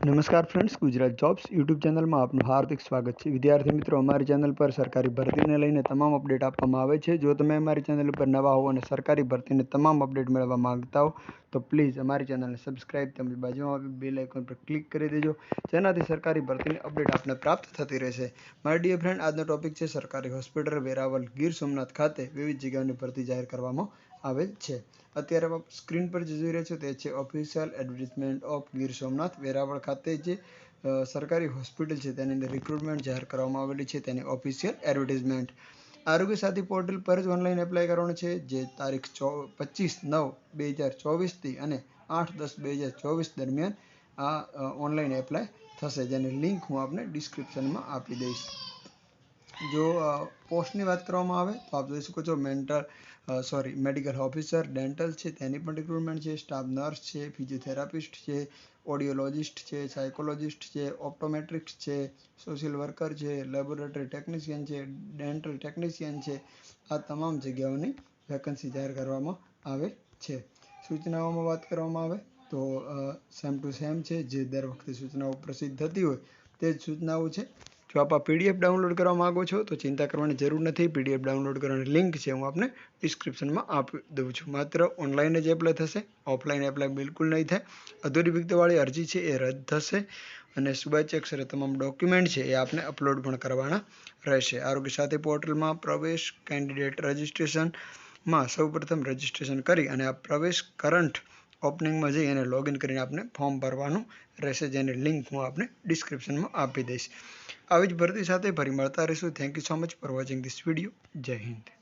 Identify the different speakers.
Speaker 1: નમસ્કાર friends Gujarat jobs YouTube ચેનલમાં આપનું હાર્દિક સ્વાગત છે. વિદ્યાર્થી મિત્રો, અમારી ચેનલ પર સરકારી ભરતીને લઈને તમામ અપડેટ આપવામાં આવે છે. જો તમે અમારી ચેનલ પર નવા હો અને સરકારી ભરતીને તમામ અપડેટ મેળવવા માંગતા હો તો પ્લીઝ અમારી ચેનલને સબસ્ક્રાઇબ તેમજ બાજુમાં બેલ આઇકોન પર ક્લિક કરી દેજો. જેનાથી સરકારી ભરતીની અપડેટ આપને પ્રાપ્ત થતી રહેશે. મારી ડિયર ફ્રેન્ડ, આજનો ટોપિક છે સરકારી હોસ્પિટલ વેરાવલ ગીર સોમનાથ ખાતે વિવિધ જગ્યાઓની ભરતી જાહેર કરવામાં આવેલ છે. અત્યારે સ્ક્રીન પર જે જોઈ રહ્યા છો તે છે official advertisement of Gir Somnath Veraval ખાતે જે સરકારી હોસ્પિટલ છે તેની અંદર રિક્રુટમેન્ટ જાહેર કરવામાં આવેલી છે. તેની ઓફિશિયલ એડવર્ટિઝમેન્ટ આરોગ્ય સાથી પોર્ટલ પર જ ઓનલાઈન એપ્લાય કરવાનું છે, જે તારીખ ચો, પચીસ નવ બે હજાર ચોવીસથી અને આઠ દસ બે હજાર ચોવીસ દરમિયાન આ ઓનલાઈન એપ્લાય થશે, જેની લિંક હું આપને ડિસ્ક્રિપ્શનમાં આપી દઈશ. જો પોસ્ટની વાત કરવામાં આવે તો આપ જોઈ શકો છો mental sorry, medical officer, dental છે, તેની પણ રિક્રુટમેન્ટ છે, સ્ટાફ નર્સ છે, ફિઝિયોથેરાપિસ્ટ છે, ઓડિયોલોજિસ્ટ છે, સાયકોલોજિસ્ટ છે, ઓપ્ટોમેટ્રિક્સ છે, સોશિયલ વર્કર છે, લેબોરેટરી ટેકનિશિયન છે, ડેન્ટલ ટેકનિશિયન છે, આ તમામ જગ્યાઓની વેકન્સી જાહેર કરવામાં આવે છે. સૂચનાઓમાં વાત કરવામાં આવે તો સેમ ટુ સેમ છે, જે દર વખતે સૂચનાઓ પ્રસિદ્ધ થતી હોય તે જ સૂચનાઓ છે. જો આપ આ પીડીએફ ડાઉનલોડ કરવા માગો છો, તો ચિંતા કરવાની જરૂર નથી. પીડીએફ ડાઉનલોડ કરવાની લિંક છે, હું આપને ડિસ્ક્રિપ્શનમાં આપી દઉં છું. માત્ર ઓનલાઈન જ એપ્લાય થશે. ઓફલાઈન એપ્લાય બિલકુલ નહીં થાય. અધૂરી વિગતવાળી અરજી છે, એ રદ થશે અને શુભાચ્ય અક્ષરે તમામ ડોક્યુમેન્ટ છે, એ આપને અપલોડ પણ કરવાના રહેશે. આરોગ્ય સાથે પોર્ટલમાં પ્રવેશ કેન્ડિડેટ રજિસ્ટ્રેશનમાં સૌપ્રથમ રજિસ્ટ્રેશન કરી અને આ પ્રવેશ કરંટ ઓપનિંગમાં જઈ અને લોગિન કરીને આપને ફોર્મ ભરવાનું રહેશે, જેની લિંક હું આપને ડિસ્ક્રિપ્શનમાં આપી દઈશ. આવી જ ભરતી સાથે ફરી મળતા રહીશું. Thank you so much for watching this video જય હિન્દ.